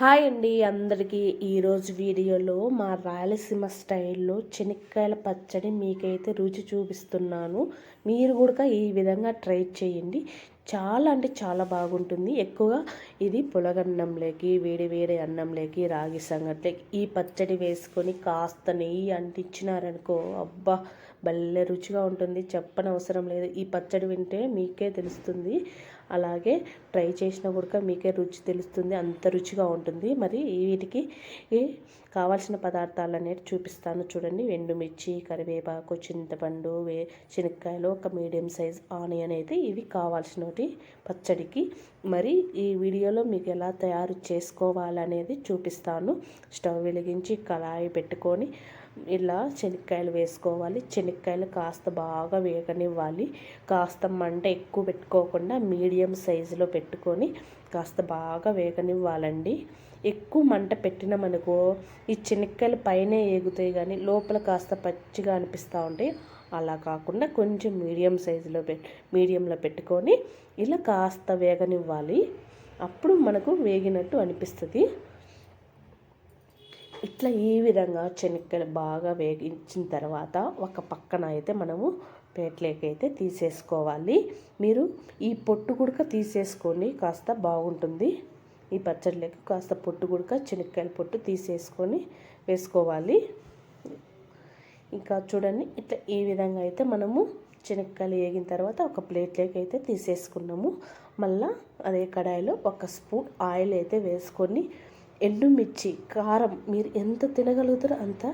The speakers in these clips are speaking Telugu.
హాయ్ అండి అందరికీ. ఈరోజు వీడియోలో మా రాయలసీమ స్టైల్లో చెనిక్కాయల పచ్చడి మీకైతే రుచి చూపిస్తున్నాను. మీరు కూడా ఈ విధంగా ట్రై చేయండి. చాలా అంటే చాలా బాగుంటుంది. ఎక్కువగా ఇది పులగన్నంలోకి వేడి వేడి అన్నంలోకి రాగి సంగట్లోకి ఈ పచ్చడి వేసుకొని కాస్త నెయ్యి అంటించినారనుకో అబ్బా భలే రుచిగా ఉంటుంది. చెప్పనవసరం లేదు. ఈ పచ్చడి వింటే మీకే తెలుస్తుంది. అలాగే ట్రై చేసినా కూడా మీకే రుచి తెలుస్తుంది అంత రుచిగా ఉంటుంది. మరి వీటికి కావాల్సిన పదార్థాలు అనేవి చూపిస్తాను చూడండి. ఎండుమిర్చి కరివేపాకు చింతపండు వే శనక్కాయలు ఒక మీడియం సైజ్ ఆనియన్ అయితే ఇవి కావాల్సినవి పచ్చడికి. మరి ఈ వీడియోలో మీకు ఎలా తయారు చేసుకోవాలనేది చూపిస్తాను. స్టవ్ వెలిగించి కళాయి పెట్టుకొని ఇలా శనక్కాయలు వేసుకోవాలి. శనక్కాయలు కాస్త బాగా వేగనివ్వాలి. కాస్త మంట ఎక్కువ పెట్టుకోకుండా మీడియం మీడియం సైజులో పెట్టుకొని కాస్త బాగా వేగనివ్వాలండి. ఎక్కువ మంట పెట్టినామనుకో ఈ శనక్కాయలు పైనే ఎగుతాయి కానీ లోపల కాస్త పచ్చిగా అనిపిస్తూ ఉంటాయి అలా కాకుండా కొంచెం మీడియం సైజులో పె మీడియంలో పెట్టుకొని ఇలా కాస్త వేగనివ్వాలి. అప్పుడు మనకు వేగినట్టు అనిపిస్తుంది. ఇట్లా ఈ విధంగా శనక్కాయలు బాగా వేగించిన తర్వాత ఒక పక్కన అయితే మనము ప్లేట్లోకి అయితే తీసేసుకోవాలి. మీరు ఈ పొట్టు గుడక తీసేసుకోండి కాస్త బాగుంటుంది. ఈ పచ్చడిలోకి కాస్త పొట్టు గుడక శనక్కాయల పొట్టు తీసేసుకొని వేసుకోవాలి. ఇంకా చూడండి ఇట్లా ఈ విధంగా అయితే మనము శనక్కాయలు వేగిన తర్వాత ఒక ప్లేట్లోకి అయితే తీసేసుకున్నాము. మళ్ళీ అదే కడాయిలో ఒక స్పూన్ ఆయిల్ అయితే వేసుకొని ఎండుమిర్చి కారం మీరు ఎంత తినగలుగుతారో అంత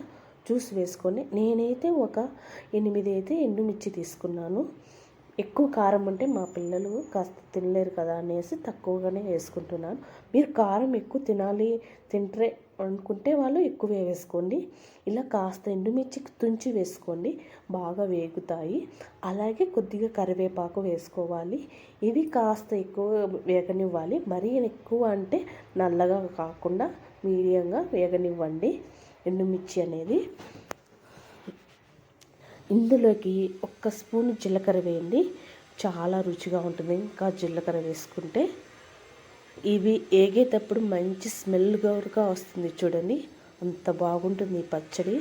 జ్యూస్ వేసుకొని నేనైతే ఒక ఎనిమిది అయితే ఎండుమిర్చి తీసుకున్నాను. ఎక్కువ కారం ఉంటే మా పిల్లలు కాస్త తినలేరు కదా అనేసి తక్కువగానే వేసుకుంటున్నాను. మీరు కారం ఎక్కువ తినాలి తింటే అనుకుంటే వాళ్ళు ఎక్కువ వేసుకోండి. ఇలా కాస్త ఎండుమిర్చి తుంచి వేసుకోండి. బాగా వేగుతాయి. అలాగే కొద్దిగా కరివేపాకు వేసుకోవాలి. ఇవి కాస్త ఎక్కువ వేగనివ్వాలి. మరీ ఎక్కువ అంటే నల్లగా కాకుండా మీడియంగా వేగనివ్వండి. ఎండుమిర్చి అనేది. ఇందులోకి ఒక్క స్పూన్ జీలకర్ర వేయండి. చాలా రుచిగా ఉంటుంది. ఇంకా జీలకర్ర వేసుకుంటే ఇవి ఏగేటప్పుడు మంచి స్మెల్ గౌరుగా వస్తుంది చూడండి. అంత బాగుంటుంది ఈ పచ్చడి.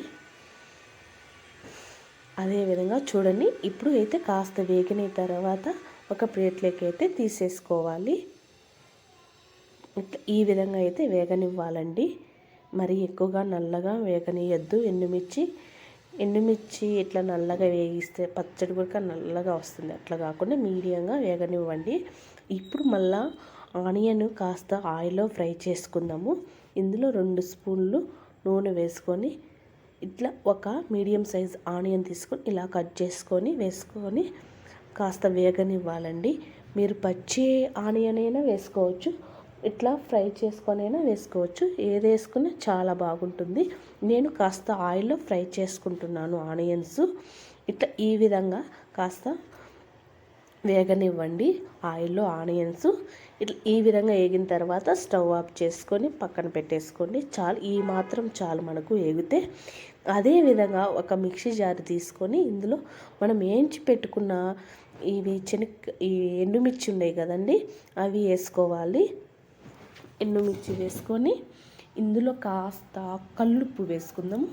అదేవిధంగా చూడండి ఇప్పుడు అయితే కాస్త వేగిన తర్వాత ఒక ప్లేట్లోకి అయితే తీసేసుకోవాలి. ఈ విధంగా అయితే వేగనివ్వాలండి. మరి ఎక్కువగా నల్లగా వేగనియద్దు. ఎండుమిర్చి ఎండుమిర్చి ఇట్లా నల్లగా వేగిస్తే పచ్చడి కూడా నల్లగా వస్తుంది. అట్లా కాకుండా మీడియంగా వేగనివ్వండి. ఇప్పుడు మళ్ళా ఆనియన్ కాస్త ఆయిల్లో ఫ్రై చేసుకుందాము. ఇందులో రెండు స్పూన్లు నూనె వేసుకొని ఇట్లా ఒక మీడియం సైజ్ ఆనియన్ తీసుకొని ఇలా కట్ చేసుకొని వేసుకొని కాస్త వేగనివ్వాలండి. మీరు పచ్చి ఆనియన్ అయినా వేసుకోవచ్చు ఇట్లా ఫ్రై చేసుకొనైనా వేసుకోవచ్చు. ఏది వేసుకున్నా చాలా బాగుంటుంది. నేను కాస్త ఆయిల్లో ఫ్రై చేసుకుంటున్నాను ఆనియన్స్. ఇట్లా ఈ విధంగా కాస్త వేగనివ్వండి. ఆయిల్లో ఆనియన్స్ ఇట్లా ఈ విధంగా వేగిన తర్వాత స్టవ్ ఆఫ్ చేసుకొని పక్కన పెట్టేసుకోండి. చాలు ఈ మాత్రం చాలు మనకు వేగితే అదేవిధంగా ఒక మిక్సీ జార్ తీసుకొని ఇందులో మనం ఏంచి పెట్టుకున్న ఇవి చెనక్ ఈ ఎండుమిర్చి ఉన్నాయి కదండి అవి వేసుకోవాలి. ఎండుమిర్చి వేసుకొని ఇందులో కాస్త కల్లుప్పు వేసుకుందాము.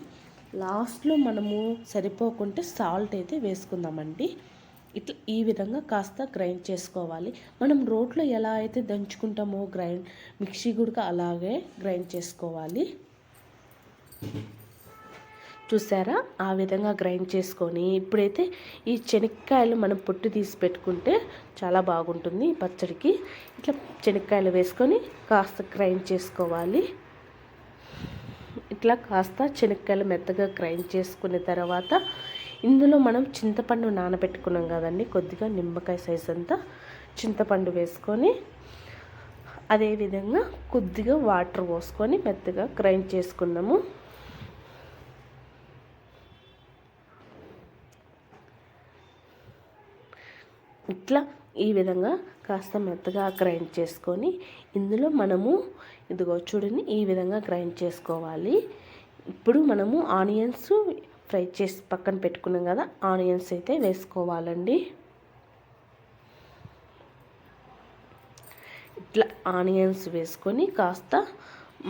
లాస్ట్లో మనము సరిపోకుంటే సాల్ట్ అయితే వేసుకుందామండి. ఇట్లా ఈ విధంగా కాస్త గ్రైండ్ చేసుకోవాలి. మనం రోట్లో ఎలా అయితే దంచుకుంటామో గ్రైండ్ మిక్సీ కూడా అలాగే గ్రైండ్ చేసుకోవాలి. చూసారా? ఆ విధంగా గ్రైండ్ చేసుకొని ఇప్పుడైతే ఈ శనక్కాయలు మనం పొట్టు తీసి పెట్టుకుంటే చాలా బాగుంటుంది పచ్చడికి. ఇట్లా శనక్కాయలు వేసుకొని కాస్త గ్రైండ్ చేసుకోవాలి. ఇట్లా కాస్త శనక్కాయలు మెత్తగా గ్రైండ్ చేసుకున్న తర్వాత ఇందులో మనం చింతపండు నానబెట్టుకున్నాం కదండి. కొద్దిగా నిమ్మకాయ సైజ్ అంతా చింతపండు వేసుకొని అదేవిధంగా కొద్దిగా వాటర్ పోసుకొని మెత్తగా గ్రైండ్ చేసుకున్నాము. ఇట్లా ఈ విధంగా కాస్త మెత్తగా గ్రైండ్ చేసుకొని ఇందులో మనము ఇదిగో చూడండి ఈ విధంగా గ్రైండ్ చేసుకోవాలి. ఇప్పుడు మనము ఆనియన్స్ ఫ్రై చేసి పక్కన పెట్టుకున్నాం కదా ఆనియన్స్ అయితే వేసుకోవాలండి. ఇట్లా ఆనియన్స్ వేసుకొని కాస్త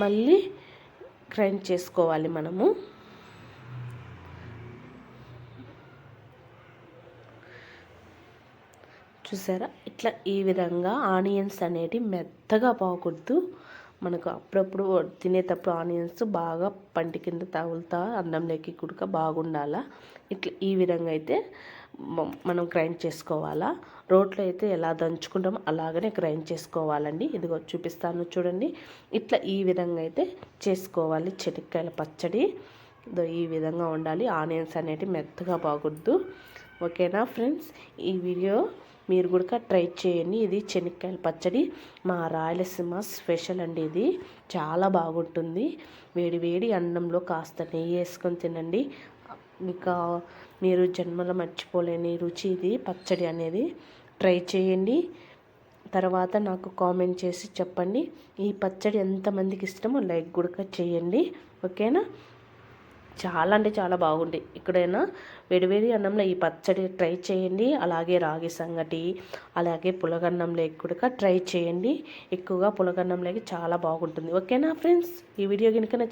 మళ్ళీ గ్రైండ్ చేసుకోవాలి మనము. చూసారా? ఇట్లా ఈ విధంగా ఆనియన్స్ అనేటివి మెత్తగా పోకూడదు మనకు అప్పుడప్పుడు తినేటప్పుడు ఆనియన్స్ బాగా పంటి కింద తగులుతా అన్నంలోకి కుడక బాగుండాలా? ఇట్లా ఈ విధంగా అయితే మనం గ్రైండ్ చేసుకోవాలా? రోట్లో అయితే ఎలా దంచుకుంటామో అలాగనే గ్రైండ్ చేసుకోవాలండి. ఇదిగో చూపిస్తాను చూడండి. ఇట్లా ఈ విధంగా అయితే చేసుకోవాలి. చెనిక్కాయల పచ్చడి. ఈ విధంగా ఉండాలి. ఆనియన్స్ అనేటివి మెత్తగా బాగుద్దు. ఓకేనా ఫ్రెండ్స్? ఈ వీడియో మీరు కూడా ట్రై చేయండి. ఇది శనక్కాయల పచ్చడి. మా రాయలసీమ స్పెషల్ అండి ఇది. చాలా బాగుంటుంది. వేడి వేడి అన్నంలో కాస్త నెయ్యి వేసుకొని తినండి. ఇంకా మీరు జన్మలో మర్చిపోలేని రుచి ఇది పచ్చడి అనేది. ట్రై చేయండి. తర్వాత నాకు కామెంట్ చేసి చెప్పండి. ఈ పచ్చడి ఎంతమందికి ఇష్టమో లైక్ కూడా చేయండి. ఓకేనా? చాలా అంటే చాలా బాగుంది ఇక్కడైనా వేడివేడి అన్నంలో ఈ పచ్చడి ట్రై చేయండి. అలాగే రాగి సంగటి అలాగే పులగన్నంలో కూడా ట్రై చేయండి. ఎక్కువగా పులగన్నంలోకి చాలా బాగుంటుంది. ఓకేనా ఫ్రెండ్స్? ఈ వీడియో కనుక